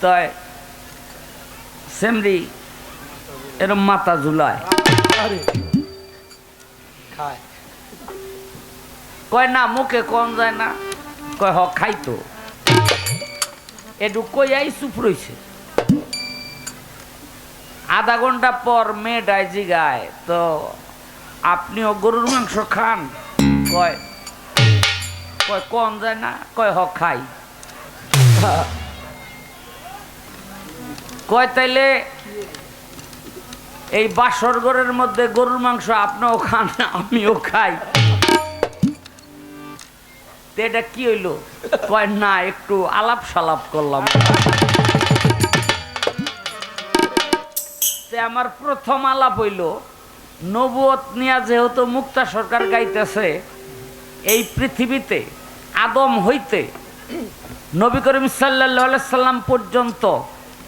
তাই সেমরি এরম মাথা ঝুলায়। কয় না মুখে কম যায় না। কয় হ খাইতো এটু কইয়াই চুপ রইছে। আধা ঘণ্টা পর মেয়েটায় জিগায় তো আপনিও গরুর মাংস খান। কয় কয় কম যায় না। কয় হ খাই। কয় তাইলে? এই বাসর মধ্যে গরুর মাংস আপনিও খান, আমিও খাই। এটা কি হইল? কয়, না, একটু আলাপ সালাপ করলাম। আমার প্রথম আলাপ হইল, নবুয়ত নিয়া যেহেতু মুক্তা সরকার গাইতেছে, এই পৃথিবীতে আদম হইতে নবী করিম সাল্লাহ সাল্লাম পর্যন্ত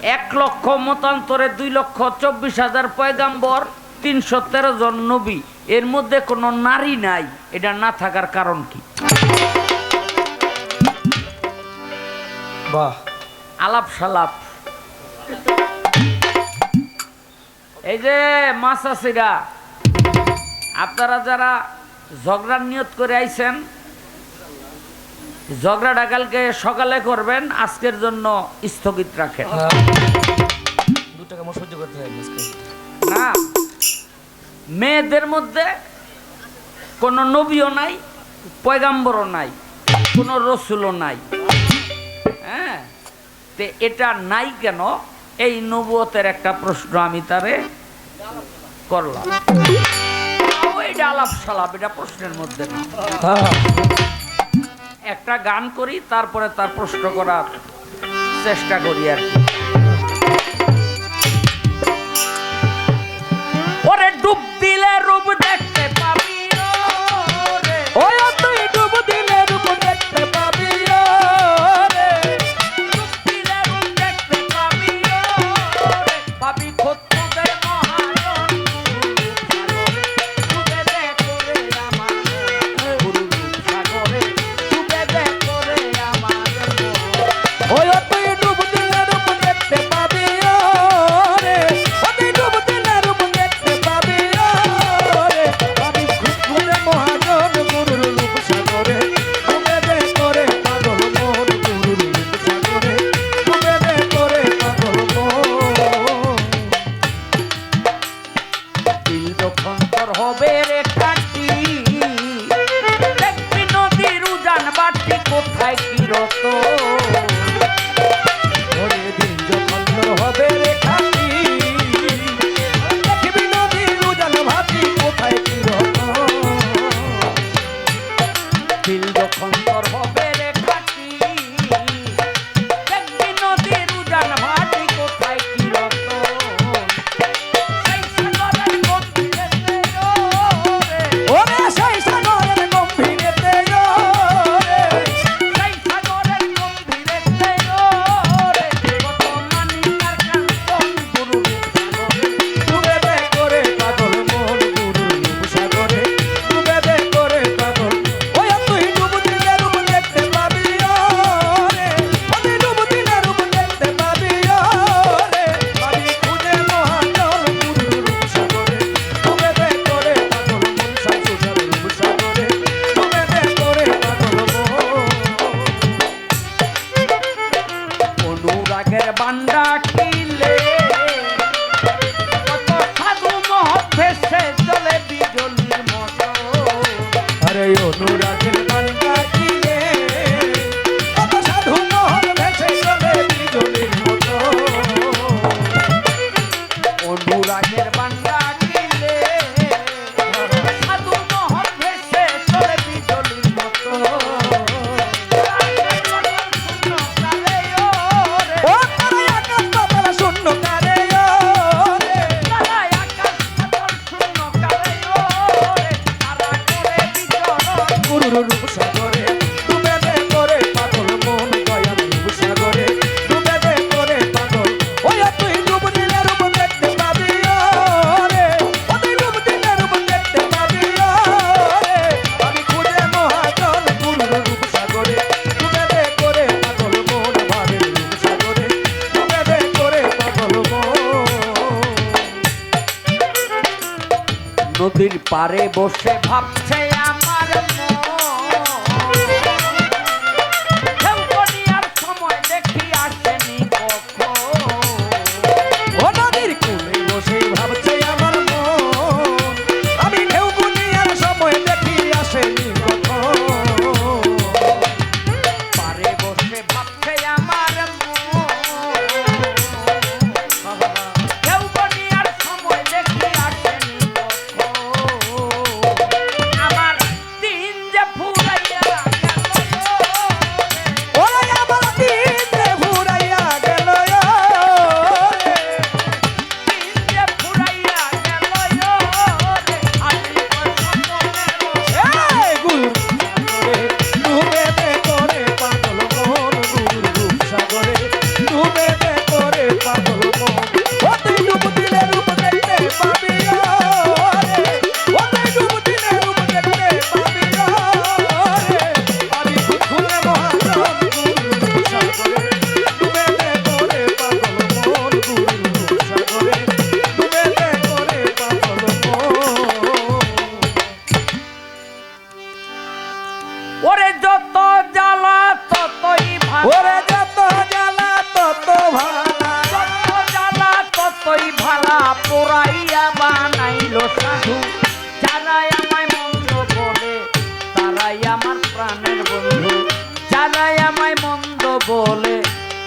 এক লক্ষ মতান্তরে দুই লক্ষ চব্বিশ হাজার পয়গাম্বর তিনশো তেরো জন নবী। এর মধ্যে কোনো নারী নাই এটা না থাকার কারণ কি? বাহ। আলাপ সালাপ। এই যে মাসাসিরা আপনারা যারা ঝগড়ার নিয়ত করে আইছেন ঝগড়াটা কালকে সকালে করবেন আজকের জন্য স্থগিত রাখেন। দু টাকা আমার সহ্য করতে হয় না মেয়েদের মধ্যে কোনো নবীও নাই পয়গাম্বরও নাই কোনো রসুলও নাই। হ্যাঁ তে এটা নাই কেন? এই নবুয়তের একটা প্রশ্ন আমি তারে করলাম। এটা আলাপ সালাপ এটা প্রশ্নের মধ্যে না। হ্যাঁ। একটা গান করি তারপরে তার প্রশ্ন করার চেষ্টা করি আর কি। অনুরাগের পারে বসে ভাবছে আমার মন।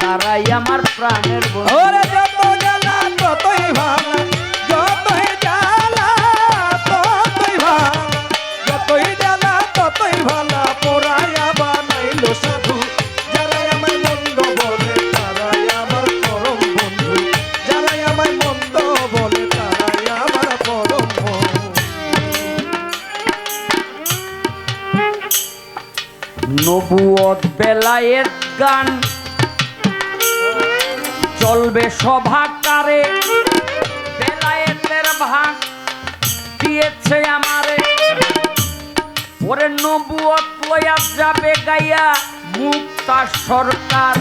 তারাই আমার প্রাণের বন্ধু। ওরে যত জ্বালা ততই ভালা। যতই জ্বালা ততই ভালা। যতই জ্বালা ততই ভালা। পোড়াইয়া বানাইলো সাধু। যারাই আমায় মন্দ বলে তারাই আমার পরম বন্ধু। যারাই আমায় মন্দ বলে তারাই আমার পরম বন্ধু। নবুয়ত বেলায়েত গান চলবে সভাকারে বেলায়েতের ভাগ দিয়েছে আমারে। ওরে নবুয়ত লইয়া যাবে গাইয়া মুক্তা সরকার।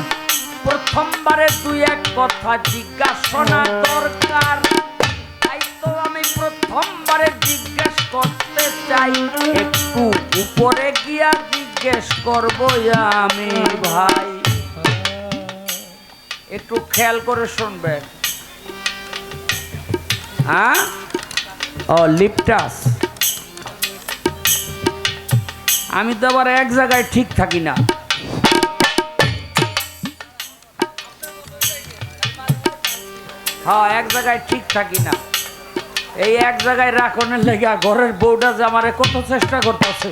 প্রথমবারে দুই এক কথা জিজ্ঞাসনা দরকার। তাই তো আমি প্রথমবারে জিজ্ঞেস করতে চাই, একটু উপরে গিয়া জিজ্ঞেস করব আমি ভাই। একটু খেয়াল করে শুনবেন হ্যাঁ? ও, লিপটাস। আমি তো আবার এক জায়গায় ঠিক থাকি না। হ্যাঁ এক জায়গায় ঠিক থাকি না। এই এক জায়গায় রাখনের লেগা ঘরের বউটা যে আমারে কত চেষ্টা করতেছে।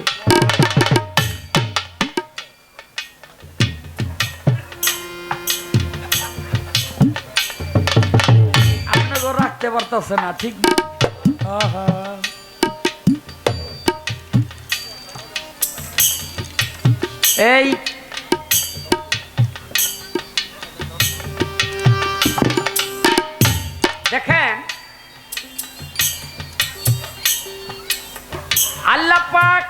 পারতেছে না ঠিক এই। দেখেন আল্লাহ পাক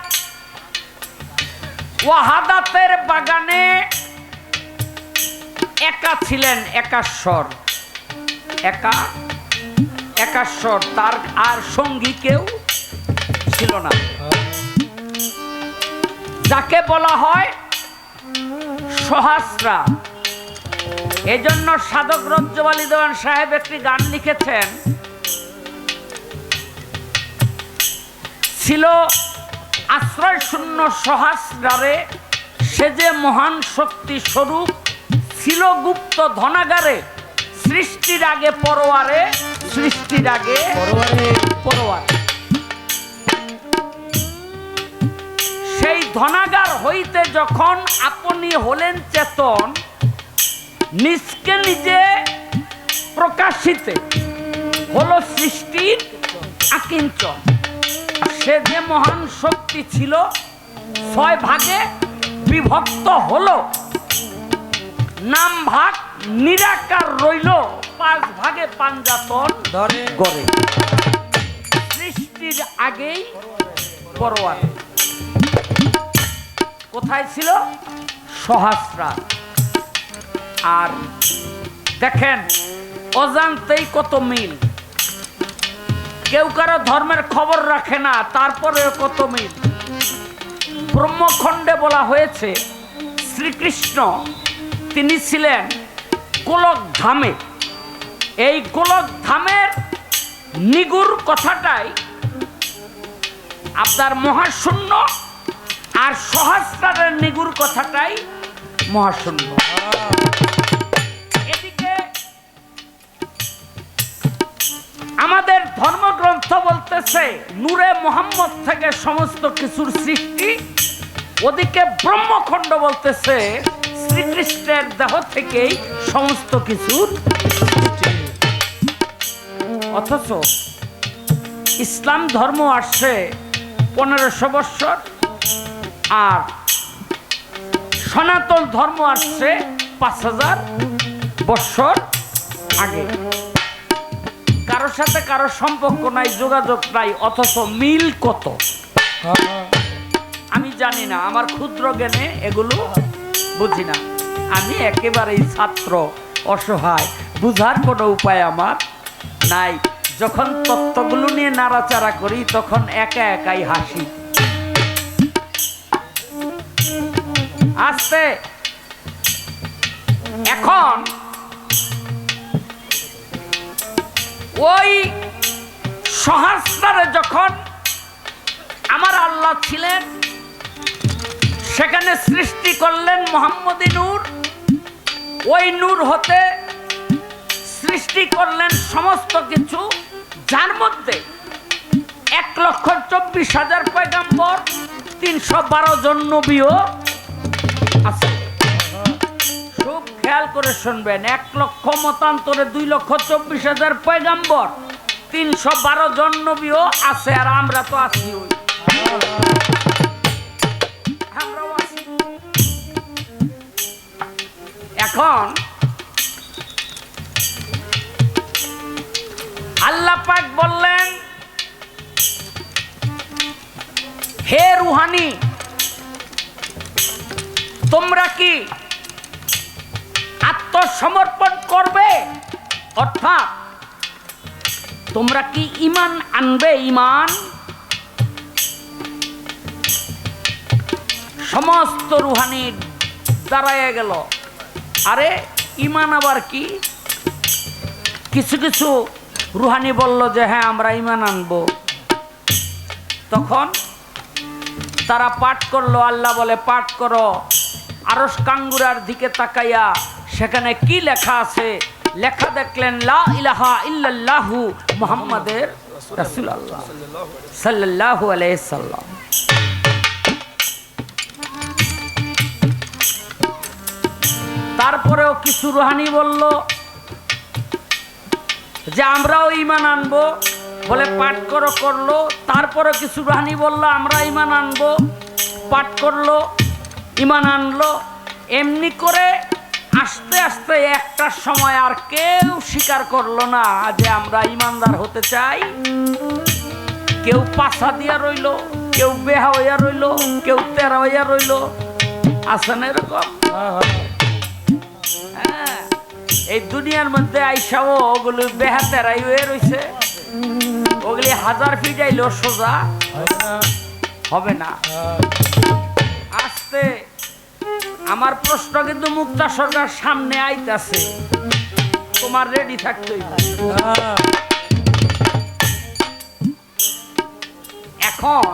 ওয়াহাদাতের বাগানে একা ছিলেন একাশ্বর একা একাশ্বর, তার আর সঙ্গী কেউ ছিল না। যাকে বলা হয় সহাস্রা। এজন্য সাধক রজ্জবালী দেওয়ান সাহেব একটি গান লিখেছেন। ছিল আশ্রয় শূন্য সহাস্রারে, সে যে মহান শক্তি স্বরূপ ছিল গুপ্ত ধনাগারে, সৃষ্টির আগে পরোয়ারে সৃষ্টির আগে সেই ধনাগার হইতে যখন আপনি হলেন চেতন নিজকে নিজে প্রকাশিতে হলো সৃষ্টির আকিঞ্চন। সে যে মহান শক্তি ছিল ছয় ভাগে বিভক্ত হলো। নাম ভাগ নিরাকার রইল। পাঁচ ভাগে পাঞ্জাতন ধরে। গড়ে। সৃষ্টির আগেই পরোয়ার। কোথায় ছিল? সহস্রা আর দেখেন অজান্তেই কত মিল। কেউ কারও ধর্মের খবর রাখে না তারপরে কত মিল। ব্রহ্মখণ্ডে বলা হয়েছে শ্রীকৃষ্ণ তিনি ছিলেন গোলক ধামে। এই গোলক ধামের নিগুর কথাটাই আপনার মহাশূন্য আর সহস্রারের নিগুর কথাটাই মহাশূন্য। এদিকে আমাদের ধর্মগ্রন্থ বলতেছে, নূরে মোহাম্মদ থেকে সমস্ত কিছুর সৃষ্টি। ওদিকে ব্রহ্মখণ্ড বলতেছে, শ্রীকৃষ্ণের দেহ থেকেই সমস্ত কিছুর অথচ ইসলাম ধর্ম আসছে পনেরোশো বৎসর আর সনাতন ধর্ম আসছে পাঁচ হাজার বৎসর আগে। কারোর সাথে কারোর সম্পর্ক নাই, যোগাযোগ নাই, অথচ মিল কত? আমি জানি না, আমার ক্ষুদ্র জ্ঞানে এগুলো বুঝি না। আমি একেবারেই ছাত্র, অসহায়, বুঝার কোনো উপায় আমার নাই। যখন তত্ত্বগুলো নিয়ে নাড়াচাড়া করি, তখন একা একাই হাসি। আস্তে। এখন। ওই সহস্রারে যখন আমার আল্লাহ ছিলেন, সেখানে সৃষ্টি করলেন মোহাম্মদী নূর। ওই নূর হতে সৃষ্টি করলেন সমস্ত কিছু, যার মধ্যে এক লক্ষ চব্বিশ হাজার পয়গাম্বর, তিনশো বারো জন নবীও আছে। খুব খেয়াল করে শুনবেন, এক লক্ষ মতান্তরে দুই লক্ষ চব্বিশ হাজার পয়গাম্বর, তিনশো বারো জন নবীও আছে, আর আমরা তো আছি ওই। আছি। এখন আল্লাহ পাক বললেন, হে রুহানি, তোমরা কি আত্মসমর্পণ করবে? অর্থাৎ তোমরা কি ইমান আনবে ইমান সমস্ত রুহানি দাঁড়াইয়া গেল। আরে ইমান আবার কি? কিছু কিছু রুহানি বলল যে হ্যাঁ আমরা ইমান আনব। তখন তারা পাঠ করল, আল্লাহ বলে, পাঠ করো আরস কাঙ্গুরার দিকে তাকাইয়া সেখানে কি লেখা আছে? লেখা দেখলেন, লা ইলাহা ইল্লাল্লাহু মুহাম্মাদের রাসূলুল্লাহ সাল্লাল্লাহু আলাইহি সাল্লাম। তারপরেও কিছু রুহানি বলল যে আমরাও ইমান আনব বলে পাঠ করো করল। তারপরে কিছু রানী বলল আমরা ইমান আনব। পাঠ করল ইমান আনলো। এমনি করে আস্তে আস্তে একটা সময় আর কেউ স্বীকার করল না যে আমরা ইমানদার হতে চাই। কেউ পাশা দিয়া রইল কেউ বেহা হইয়া রইল কেউ তেরা হইয়া রইল। আছে না এরকম? হ্যাঁ। এই দুনিয়ার মধ্যে আইসাও ওগুলো বেহাতেরাই হয়ে রইছে। ওগুলি হাজার ফিট আইলেও সোজা। হবে না। আসতে। আমার প্রশ্ন কিন্তু মুক্তা সরকার সামনে আইতাছে। তোমার রেডি থাকতেই এখন